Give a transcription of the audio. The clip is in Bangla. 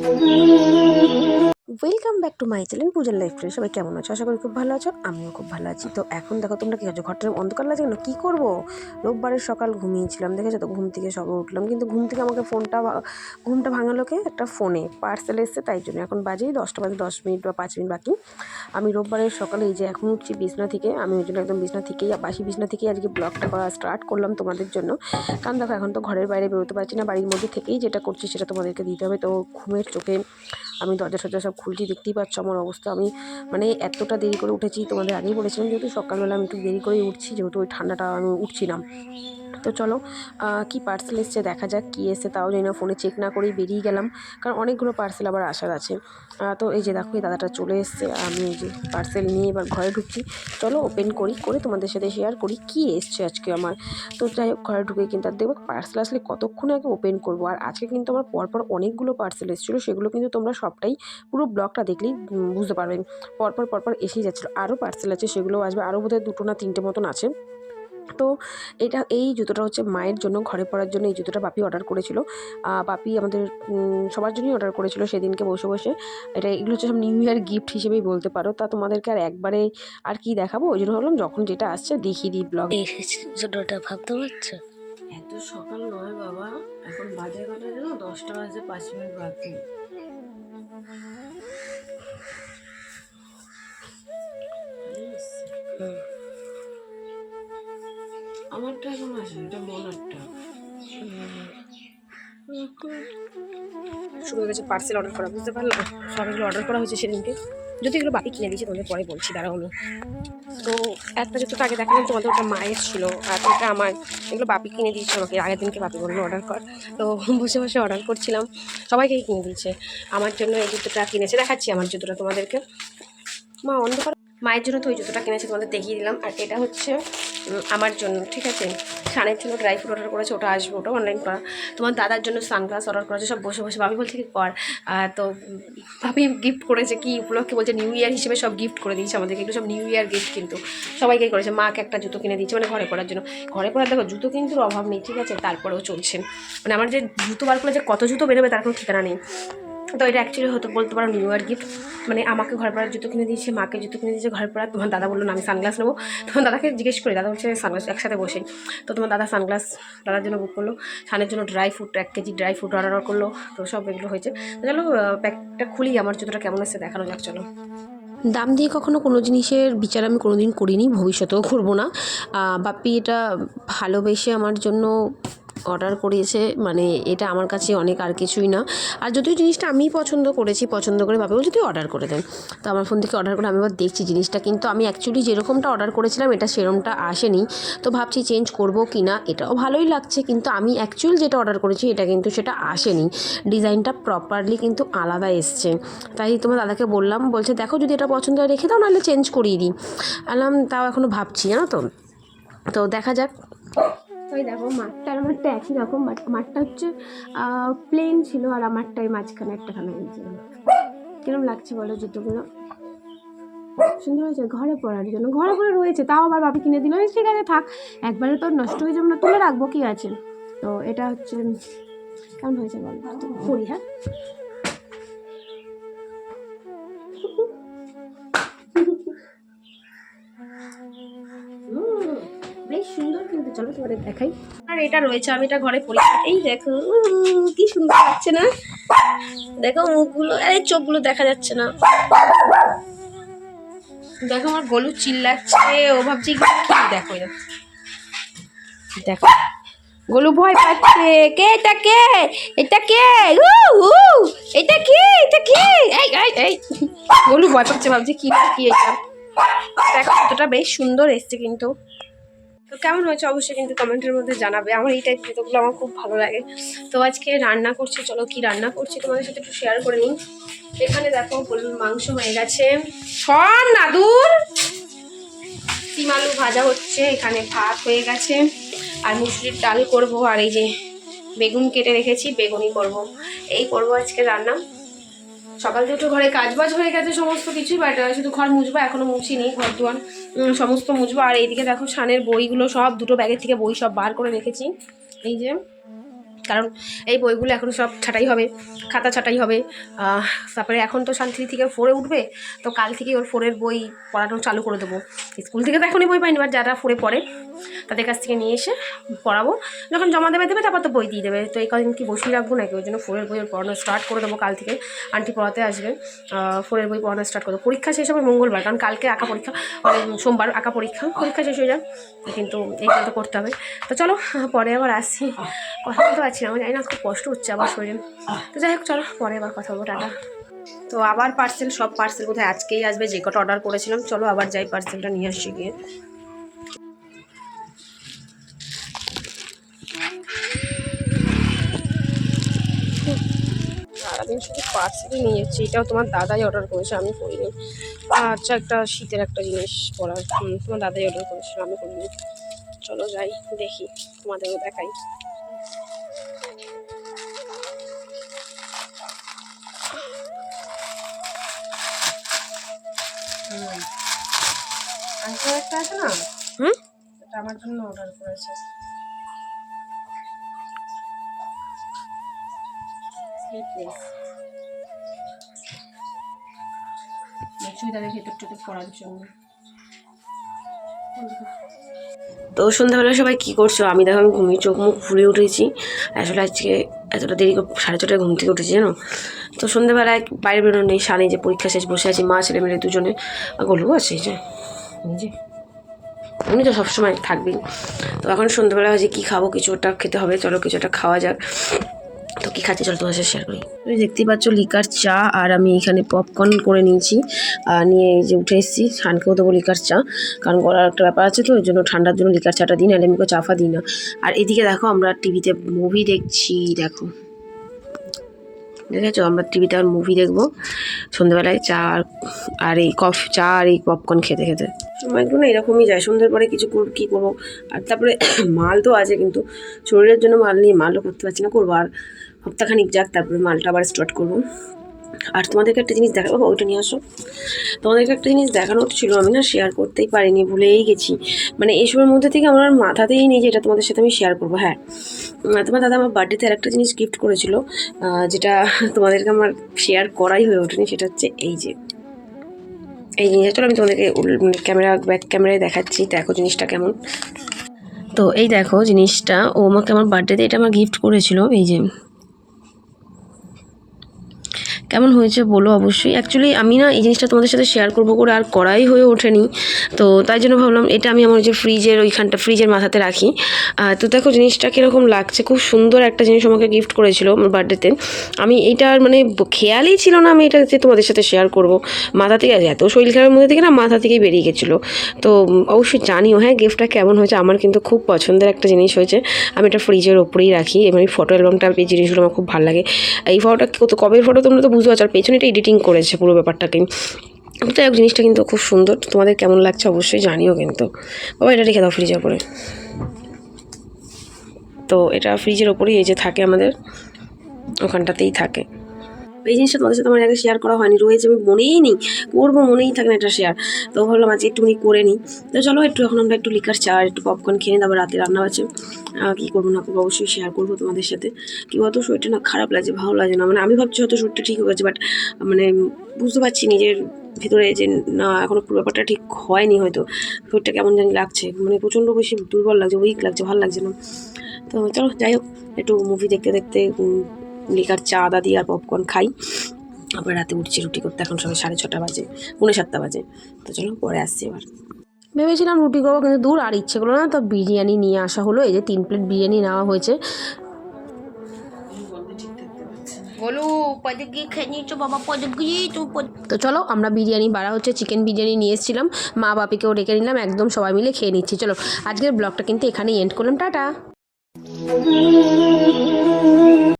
Mm-hmm. Welcome back to my channel পূজার লাইফ স্টাইল সবাই কেমন আছো? আশা করি খুব ভালো আছো, আমিও খুব ভালো আছি। তো এখন দেখো তোমরা কি আছো ঘরটা অন্ধকার লাগছে কেন? কী করব? রোববারের সকাল ঘুমিয়েছিলাম, দেখেছ তো? ঘুম থেকে সবে উঠলাম। কিন্তু ঘুম থেকে আমাকে ফোনটা ঘুমটা ভাঙালোকে একটা ফোনে। পার্সেল এসছে, তাই জন্য। এখন বাজেই দশটা বাজে, দশ মিনিট বা পাঁচ মিনিট বাকি। আমি রোববারের সকালে এই যে এখন উঠছি বিছনা থেকে, আমি ওই জন্য একদম বিছনা থেকেই বাসি বিছনা থেকেই আজকে ব্লগটা করা স্টার্ট করলাম তোমাদের জন্য। কারণ দেখো, এখন তো ঘরের বাইরে বেরোতে পারছি না, বাড়ির মধ্যে থেকেই যেটা করছি সেটা তোমাদেরকে দিতে হবে। তো ঘুমের চোখে আমি দরজা সজ্জা সব খুলছি, দেখতেই পাচ্ছ আমার অবস্থা। আমি মানে এতটা দেরি করে উঠেছি, তোমাদের আগেই বলেছিলাম যেহেতু সকালবেলা আমি একটু দেরি করেই উঠছি, যেহেতু ওই ঠান্ডাটা আমি উঠছিলাম। তো চলো কি পার্সেল এসছে দেখা যাক, কী এসছে তাও জানি না ফোনে চেক না করেই বেরিয়ে গেলাম। কারণ অনেকগুলো পার্সেল আবার আসার আছে। তো এই যে দেখো, এই দাদাটা চলে এসছে আমি এই যে পার্সেল নিয়ে এবার ঘরে ঢুকছি। চলো ওপেন করি, করে তোমাদের সাথে শেয়ার করি কি এসছে আজকে আমার। তো যাই হোক, ঘরে ঢুকে কিন্তু আর দেখব পার্সেল আসলে কতক্ষণে আগে ওপেন করব। আর আজকে কিন্তু আমার পরপর অনেকগুলো পার্সেল এসেছিল, সেগুলো কিন্তু তোমরা সবটাই পুরো ব্লগটা দেখলেই বুঝতে পারবে। পরপর পরপর এসেই যাচ্ছিল। আরও পার্সেল আছে সেগুলো আসবে। আরও বোধহয় দুটো না তিনটে মতন আছে। তো এটা এই জুতোটা হচ্ছে মায়ের জন্য ঘরে পরার জন্য এই জুতোটা বাপি অর্ডার করেছিল। বাপি আমাদের সবার জন্যই অর্ডার করেছিল সেদিনকে বসে বসে। এটা এগুলো হচ্ছে সব নিউ ইয়ার গিফট হিসেবেই বলতে পারো। তা তোমাদেরকে আর একবারে আর কি দেখাবো? ওই জন্য ভাবলাম যখন যেটা আসছে দেখিয়ে দিই ব্লগ জুতোটা ভাবতে পারছ? এত সকাল নয় বাবা। এখন বাজে কটা জানো দশটা বাজে পাঁচ মিনিট বাকি। আমারটা এখন আসে এটা মনারটা শুরু হয়ে পার্সেল অর্ডার করা, বুঝতে পারলাম সব এগুলো অর্ডার করা হয়েছে সেদিনকে। যদি এগুলো বাপি কিনে দিয়েছি তোমাদের পরে বলছি, দাঁড়াও তো একটা জুতো আগে দেখালাম, তোমাদের ওটা মায়ের ছিল, আর ওটা আমার। এগুলো বাপি কিনে দিয়েছে আমাকে, আগের দিনকে বাপি বলল অর্ডার কর। তো বসে বসে অর্ডার করছিলাম, সবাইকেই কিনে দিয়েছে। আমার জন্য এই জুতোটা কিনেছে, দেখাচ্ছি আমার জুতোটা তোমাদেরকে। মা, অন্ধকার মায়ের জন্য তো ওই জুতোটা কিনেছে, তোমাদের দেখিয়ে দিলাম। আর এটা হচ্ছে আমার জন্য, ঠিক আছে? সানের জন্য ড্রাই ফ্রুট অর্ডার করেছে, ওটা আসবে, ওটা অনলাইন করা। তোমার দাদার জন্য সানগ্লাস অর্ডার করেছে, সব বসে বসে। ভাবি বলছে কি, কর। তো, ভাবি গিফট করেছে কি, উপলক্ষে বলছে নিউ ইয়ার হিসেবে সব গিফট করে দিয়েছে আমাদেরকে। এগুলো সব নিউ ইয়ার গিফট কিন্তু। সবাইকেই করেছে, মাকে একটা জুতো কিনে দিয়েছে মানে ঘরে পরার জন্য। ঘরে পরার দেখো, জুতো কিন্তু অভাব নেই, ঠিক আছে? তারপরেও চলছে। মানে আমার যে জুতো বার করলে যে কত জুতো বেরোবে, তার কোনো ঠিকানা নেই। তো এটা অ্যাকচুয়ালি হতো বলতে পারো নিউ ইয়ার গিফট মানে আমাকে ঘর পড়ার জুতো কিনে দিয়েছে, মাকে জুতো কিনে দিয়েছে, ঘর পড়ার। তোমার দাদা বলল না, আমি সানগ্লাস নেব। তোমার দাদাকে জিজ্ঞেস করি, দাদা বলছে সানগ্লাস একসাথে বসে। তো তোমার দাদা সানগ্লাস দাদার জন্য বুক করল। সানের জন্য ড্রাই ফ্রুট এক কেজি ড্রাই ফ্রুট অর্ডার করল। তো সব এগুলো হয়েছে। চলো প্যাকটা খুলি, আমার জুতোটা কেমন এসে দেখানো যাক, চলো। দাম দিয়ে কখনো কোনো জিনিসের বিচার আমি কোনো দিন করিনি, ভবিষ্যতেও করব না। বাপ্পি এটা ভালোবেসে আমার জন্য অর্ডার করিয়েছে মানে এটা আমার কাছে অনেক আর কিছুই না। আর যদিও জিনিসটা আমি পছন্দ করেছি, পছন্দ করে ভাবে তুই অর্ডার করে দেন তো আমার ফোন থেকে অর্ডার করে আমি আবার দেখছি জিনিসটা, কিন্তু আমি অ্যাকচুয়ালি যেরকমটা অর্ডার করেছিলাম, এটা সেরকমটা আসেনি। তো ভাবছি চেঞ্জ করব কি না এটাও ভালোই লাগছে, কিন্তু আমি অ্যাকচুয়াল যেটা অর্ডার করেছি, এটা কিন্তু সেটা আসেনি। ডিজাইনটা প্রপারলি কিন্তু আলাদা এসছে। তাই তোমার দাদাকে বললাম, বলছে, দেখো যদি এটা পছন্দ হয়, রেখে দাও, নাহলে চেঞ্জ করিয়ে দিই। আলাম তাও এখনও ভাবছি, জানো তো? তো দেখা যাক। ওই দেখো মাঠটা আর আমারটা একই রকম বাট মাঠটা হচ্ছে প্লেন ছিল আর আমারটাই মাঝখানে একটা খানা হয়েছিল কিরম লাগছে বলো জুতোগুলো? সুন্দর হয়েছে, ঘরে পরার জন্য, ঘরে পরে রয়েছে, তাও আবার বাপি কিনে দিল। ঠিক আছে, থাক, একবারে তো নষ্ট হয়ে যাবে না, তুলে রাখব, কি আছে? তো এটা হচ্ছে, কেমন হয়েছে বলো? পড়ি হ্যাঁ? বেশ সুন্দর কিন্তু চলো তোমাদের দেখাই। আর এটা রয়েছে, আমি এটা ঘরে পরি এই দেখো কি সুন্দর লাগছে না? দেখো মুখগুলো, আরে চোখগুলো দেখা যাচ্ছে না। দেখো আমার গলু চিল্লাচ্ছে, ও ভাবছি কি দেখো দেখো। গলু ভয় পাচ্ছে। কে এটা কে? এটা কে? উ উ এটা কি? এটা কি? এই এই এই। গলু ভয় পাচ্ছে, ভাবছি কি কি এটা। দেখো জুতোটা বেশ সুন্দর এসছে কিন্তু। তো কেমন হয়েছে অবশ্যই কিন্তু কমেন্টের মধ্যে জানাবে। আমার এই টাইপ জুতোগুলো আমার খুব ভালো লাগে। তো আজকে রান্না করছি, চলো কি রান্না করছি তোমাদের সাথে একটু শেয়ার করে নিই। এখানে দেখো বলুন মাংস হয়ে গেছে। সব নাদুর! সিম আলু ভাজা হচ্ছে, এখানে ভাত হয়ে গেছে। আর মুসুরির ডাল করব, আর এই যে বেগুন কেটে রেখেছি, বেগুনই করব। এই করব আজকে রান্না। সকাল থেকে ঘরে কাজ বাজ হয়ে গেছে সমস্ত কিছুই, বাট শুধু ঘর মুছবো, এখনও মুছিনি, ঘর দুয়ার সমস্ত মুছবো। আর এইদিকে দেখো সানের বইগুলো সব দুটো ব্যাগের থেকে বই সব বার করে রেখেছি। এই যে কারণ এই বইগুলো এখন সব ছাটাই হবে, খাতা ছাটাই হবে। তারপরে এখন তো শান্তি থেকে ফোরে উঠবে, তো কাল থেকে ওর ফোরের বই পড়ানো চালু করে দেবো। স্কুল থেকে তো এখনই বই পাইনি, এবার যারা ফোরে পড়ে, তাদের কাছ থেকে নিয়ে এসে পড়াবো। যখন জমা দেবে দেবে, তারপর তো বই দিয়ে দেবে। তো এই কদিন কি বসিয়ে রাখব নাকি? ওই জন্য ফোরের বই পড়ানো স্টার্ট করে দেবো কাল থেকে। আন্টি পড়াতে আসবে ফোরের বই পড়ানো স্টার্ট করব পরীক্ষা শেষ হবে মঙ্গলবার, কারণ কালকে আঁকা পরীক্ষা সোমবার আঁকা পরীক্ষা পরীক্ষা শেষ হয়ে যায় কিন্তু এইটা তো করতে হবে। তো চলো, পরে আবার আসছি কথা তো পারছি আমি জানি না, খুব কষ্ট হচ্ছে আবার শরীরে। তো যাই হোক, চলো, পরে আবার কথা বলব, টাটা। তো আবার পার্সেল সব পার্সেল কোথায়? আজকেই আসবে, যে কটা অর্ডার করেছিলাম। চলো আবার যাই পার্সেলটা নিয়ে আসছি গিয়ে। সারাদিন শুধু পার্সেলই নিয়ে যাচ্ছি এটাও তোমার দাদাই অর্ডার করেছে, আমি করিনি। আচ্ছা একটা শীতের একটা জিনিস পরার। তোমার দাদাই অর্ডার করেছিল, আমি করিনি। চলো যাই, দেখি, তোমাদেরও দেখাই। আঙ্কেল একটা আছে না? হুম? এটা আমার জন্য অর্ডার করেছে। স্লিপলেস ভেতর টেতর পরার জন্য। তো সন্ধ্যাবেলা সবাই কি করছ? আমি দেখো আমি ঘুমিয়ে চোখ মুখ ফুলে উঠেছি। আসলে আজকে এতটা দেরি সাড়ে ছটায় ঘুম থেকে উঠেছি জানো? তো সন্ধ্যাবেলায় বাইরে বেরোনো নেই সানি যে পরীক্ষা শেষ বসে আছি মা ছেলে মেয়ে দুজনে। গলু আছে যে। যে উনি তো সবসময় থাকবেই। তো এখন সন্ধ্যাবেলা হয়েছে কী খাব, কিছু একটা খেতে হবে, চলো কিছু একটা খাওয়া যাক। তো কী খাচ্ছি চলো তোমার সাথে শেয়ার করি। তুমি দেখতেই পাচ্ছ লিকার চা, আর আমি এখানে পপকর্ন করে নিয়েছি। আর নিয়ে এই যে উঠে এসেছি শানকেও দেবো লিকার চা। কারণ গলার একটা ব্যাপার আছে তো, ওই জন্য ঠান্ডার জন্য লিকার চাটা দিই, নাহলে আমি চাফা দিই না। আর এদিকে দেখো আমরা টিভিতে মুভি দেখছি, দেখো। দেখেছ আমরা টিভিতে আর মুভি দেখব। সন্ধ্যেবেলায় চা আর- এই কফি, চা আর এই পপকর্ন খেতে খেতে। সময়গুলো এরকমই যায়, সন্ধ্যের পরে কিছু কী করব? আর তারপরে মাল তো আছে কিন্তু, শরীরের জন্য মাল নিয়ে মালও করতে পারছি না, করব। আর সপ্তাহখানিক যাক, তারপরে মালটা আবার স্টার্ট করব। আর তোমাদেরকে একটা জিনিস দেখাবো, ওইটা নিয়ে আসো। তোমাদেরকে একটা জিনিস দেখানোর ছিল আমি না শেয়ার করতেই পারিনি, ভুলেই গেছি। মানে এইসবের মধ্যে থেকে আমার মাথাতেই নেই যে এটা তোমাদের সাথে আমি শেয়ার করব হ্যাঁ। তোমার দাদা আমার বার্থডেতে আর একটা জিনিস গিফট করেছিল যেটা তোমাদেরকে আমার শেয়ার করাই হয়ে ওঠেনি, সেটা হচ্ছে এই যে, এই জিনিসটা চলো আমি তোমাদেরকে ক্যামেরা ব্যাক ক্যামেরায় দেখাচ্ছি, দেখো জিনিসটা কেমন। তো এই দেখো জিনিসটা, ও আমাকে আমার বার্থডেতে এটা আমার গিফট করেছিল, এই যে কেমন হয়েছে বলো অবশ্যই। অ্যাকচুয়ালি আমি না এই জিনিসটা তোমাদের সাথে শেয়ার করব করে আর করাই হয়ে ওঠেনি। তো তাই জন্য ভাবলাম এটা আমি আমার যে ফ্রিজের ওইখানটা ফ্রিজের মাথাতে রাখি। তো দেখো জিনিসটা কীরকম লাগছে, খুব সুন্দর একটা জিনিস আমাকে গিফট করেছিল আমার বার্থডেতে আমি এইটার মানে খেয়ালই ছিল না আমি এটা যে তোমাদের সাথে শেয়ার করব। মাথা থেকে এত শরীর খারাপের মধ্যে থেকে না মাথা থেকেই বেরিয়ে গেছিল। তো অবশ্যই জানিও হ্যাঁ গিফটটা কেমন হয়েছে? আমার কিন্তু খুব পছন্দের একটা জিনিস হয়েছে। আমি এটা ফ্রিজের ওপরেই রাখি এবং ফটো অ্যালবামটা এই জিনিসগুলো আমার খুব ভালো লাগে। এই ফটোটা কত কবের ফটো তোমরা তো বুঝতে পারছ, আর পেছনে এটা এডিটিং করেছে পুরো ব্যাপারটাকে। যাই হোক, জিনিসটা কিন্তু খুব সুন্দর। তোমাদের কেমন লাগছে অবশ্যই জানিও কিন্তু। বাবা, এটা রেখে দাও ফ্রিজের ওপরে তো এটা ফ্রিজের ওপরেই এই যে থাকে আমাদের, ওখানটাতেই থাকে। এই জিনিসটা তোমাদের সাথে আমার আগে শেয়ার করা হয়নি, রয়েছে, আমি মনেই নেই, করব, মনেই থাকে না এটা শেয়ার তো ভাবলাম আজকে একটুখানি করে নিই। তো চলো একটু এখন আমরা একটু লিকার চা, একটু পপকর্ন খেয়ে তারপর রাতে রান্না আছে কী করব, না করব, অবশ্যই শেয়ার করব তোমাদের সাথে। কি বলতো, শরীরটা না খারাপ লাগছে, ভালো লাগে না। মানে আমি ভাবছি হয়তো শরীরটা ঠিক হয়ে গেছে বাট মানে বুঝতে পারছি নিজের ভিতরে যে না এখনও পুরো ব্যাপারটা ঠিক হয়নি হয়তো। শরীরটা কেমন জানি লাগছে মানে প্রচণ্ড বেশি দুর্বল লাগছে উইক লাগছে, ভালো লাগছে না। তো চলো, যাই হোক, একটু মুভি দেখতে দেখতে লিকার চা আদা দিয়ে আর পপকর্ন খাই। আবার রাতে উঠছি রুটি করতে এখন সবাই সাড়ে ছটা বাজে পৌনে সাতটা বাজে। তো চলো পরে আসছি এবার। ভেবেছিলাম রুটি করব কিন্তু দূর আর ইচ্ছে করল না তো বিরিয়ানি নিয়ে আসা হলো এই যে তিন প্লেট বিরিয়ানি নেওয়া হয়েছে। তো চলো আমরা বিরিয়ানি বাড়া হচ্ছে চিকেন বিরিয়ানি নিয়ে এসেছিলাম। মা বাপিকেও ডেকে নিলাম একদম সবাই মিলে খেয়ে নিচ্ছি। চলো আজকের ব্লগটা কিন্তু এখানেই এন্ড করলাম টাটা।